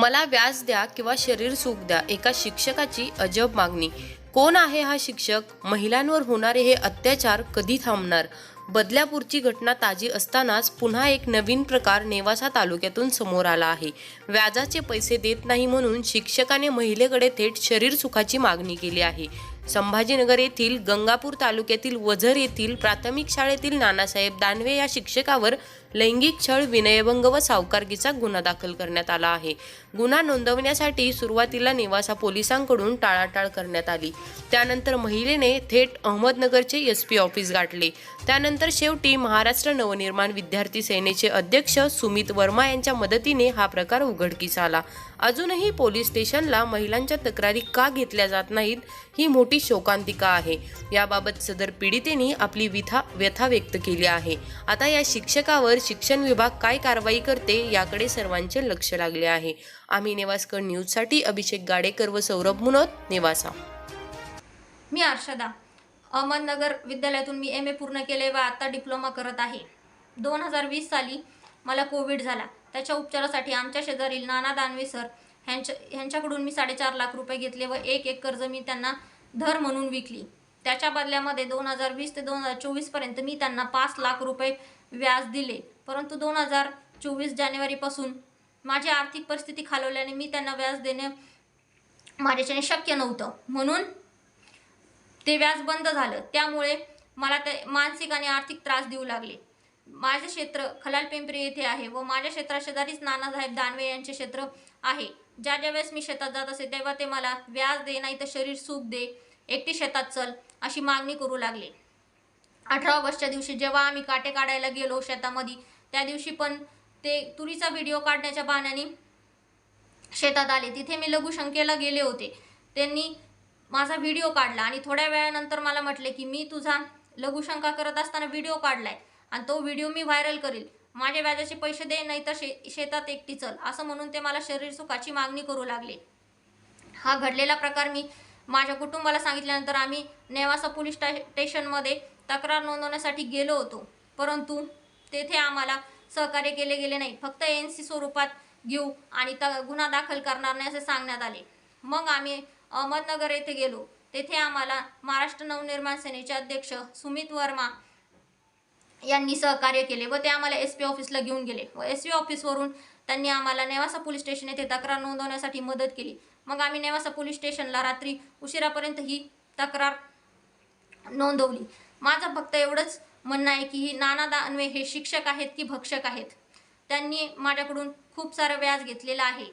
मला व्याज द्या किंवा शरीर सुख द्या एका शिक्षकाची अजब मागणी. कोण आहे हा शिक्षक? महिलांवर होणारे हे अत्याचार कधी थांबणार? बदल्यापूरची घटना ताजी असतानाच पुन्हा एक नवीन प्रकार नेवासा तालुक्यातून समोर आला आहे. व्याजाचे पैसे देत नाही म्हणून शिक्षकाने महिलेकडे थेट शरीर सुखाची मागणी केली आहे. संभाजीनगर येथील गंगापूर तालुक्यातील वझर येथील प्राथमिक शाळेतील नानासाहेब दानवे या शिक्षकावर लैंगिक छळ विनयभंग व सावकारकीचा गुन्हा दाखल करण्यात आला आहे. गुन्हा नोंदवण्यासाठी सुरुवातीला निवासा पोलिसांकडून टाळाटाळ करण्यात आली. त्यानंतर महिलेने थेट अहमदनगरचे एस पी ऑफिस गाठले. त्यानंतर शेवटी महाराष्ट्र नवनिर्माण विद्यार्थी सेनेचे अध्यक्ष सुमित वर्मा यांच्या मदतीने हा प्रकार उघडकीस आला. अजूनही पोलीस स्टेशनला महिलांच्या तक्रारी का घेतल्या जात नाहीत ही मोठी शोकांतिका आहे. याबाबत सदर पीडितेने आपली विथा व्यथा व्यक्त केली आहे. आता या शिक्षकावर शिक्षण विभाग काय कारवाई करते याकडे सर्वांचे लक्ष लागले आहे. आम्ही नेवासकर न्यूजसाठी अभिषेक गाडेकर व सौरभ मुनोत नेवासा. मी अर्षदा अहमदनगर विद्यालयातून मी एम ए पूर्ण केले व आता डिप्लोमा करत आहे. दोन हजार वीस साली मला कोविड झाला. त्याच्या उपचारासाठी आमच्या शेजारील नाना दानवे सर ह्यांच्या ह्यांच्याकडून मी साडेचार लाख रुपये घेतले व एक एक कर्ज मी त्यांना धर म्हणून विकली. त्याच्या बदल्यामध्ये दोन हजार वीस ते दोन हजार चोवीसपर्यंत मी त्यांना पाच लाख रुपये व्याज दिले. परंतु दोन हजार चोवीस जानेवारीपासून माझी आर्थिक परिस्थिती खालवल्याने मी त्यांना व्याज देणे माझ्याच्याने शक्य नव्हतं. म्हणून ते व्याज बंद झालं. त्यामुळे मला ते मानसिक आणि आर्थिक त्रास देऊ लागले. माझे क्षेत्र खलाल पिंपरी येथे आहे व माझ्या क्षेत्राशेजारीच नानासाहेब दानवे यांचे क्षेत्र आहे. ज्या ज्या वेळेस मी शेतात जात असे तेव्हा ते मला व्याज दे नाही तर शरीर सुख दे एकटी शेतात चल अशी मागणी करू लागले. अठरा ऑगस्टच्या दिवशी जेव्हा आम्ही काटे काढायला गेलो शेतामध्ये त्या दिवशी पण ते तुरीचा व्हिडिओ काढण्याच्या बहाण्याने शेतात आले. तिथे मी लघुशंकेला गेले होते. त्यांनी माझा व्हिडिओ काढला आणि थोड्या वेळानंतर मला म्हटले की मी तुझा लघुशंका करत असताना व्हिडिओ काढलाय. आणि तो व्हिडिओ मी व्हायरल करील. माझ्या व्याजाचे पैसे दे नाही तर शे शेतात एकटी चल. असं म्हणून ते मला शरीर सुखाची मागणी करू लागले. हा घडलेला प्रकार मी माझ्या कुटुंबाला सांगितल्यानंतर आम्ही नेवासा पोलीस स्टा स्टेशनमध्ये तक्रार नोंदवण्यासाठी गेलो होतो. परंतु तेथे आम्हाला सहकार्य केले गेले नाही. फक्त एन सी स्वरूपात घेऊ आणि त गुन्हा दाखल करणार नाही असे सांगण्यात आले. मग आम्ही अहमदनगर येथे गेलो. तेथे आम्हाला महाराष्ट्र नवनिर्माण सेनेचे अध्यक्ष सुमित वर्मा यांनी सहकार्य केले व ते आम्हाला एस पी ऑफिसला घेऊन गेले. व एस पी ऑफिसवरून त्यांनी आम्हाला नेवासा पोलीस स्टेशन येथे तक्रार नोंदवण्यासाठी मदत केली. मग आम्ही नेवासा पोलीस स्टेशनला रात्री उशिरापर्यंत ही तक्रार नोंदवली. माझं फक्त एवढंच म्हणणं आहे की ही नाना दानवे हे शिक्षक आहेत की भक्षक आहेत? त्यांनी माझ्याकडून खूप सारं व्याज घेतलेलं आहे.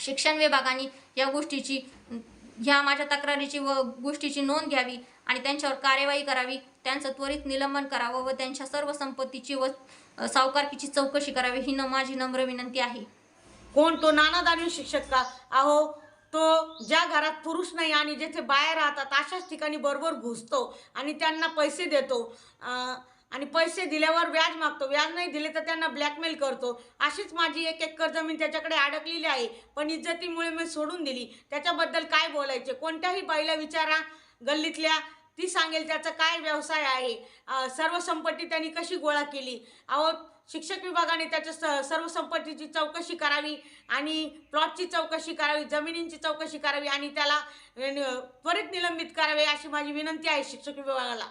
शिक्षण विभागाने या गोष्टीची ह्या माझ्या तक्रारीची व गोष्टीची नोंद घ्यावी आणि त्यांच्यावर कार्यवाही करावी त्यांचं त्वरित निलंबन करावं व त्यांच्या सर्व संपत्तीची व सावकारकीची चौकशी करावी ही न माझी नम्र विनंती आहे. कोण? तो नाना दानवी शिक्षक का? अहो तो ज्या घरात पुरुष नाही आणि जेथे बाहेर राहतात अशाच ठिकाणी बरोबर घुसतो आणि त्यांना पैसे देतो. आणि पैसे दिल्यावर व्याज मागतो. व्याज नाही दिले तर त्यांना ब्लॅकमेल करतो. अशीच माझी एक एकर जमीन त्याच्याकडे अडकलेली आहे. पण इज्जतीमुळे मी सोडून दिली. त्याच्याबद्दल काय बोलायचे? कोणत्याही बाईला विचारा गल्लीतल्या. ती सांगेल त्याचा काय व्यवसाय आहे. सर्व संपत्ती त्यांनी कशी गोळा केली? अहो शिक्षक विभागाने त्याच्या स सर्व संपत्तीची चौकशी करावी आणि प्लॉटची चौकशी करावी जमिनींची चौकशी करावी आणि त्याला त्वरित निलंबित करावे अशी माझी विनंती आहे शिक्षक विभागाला.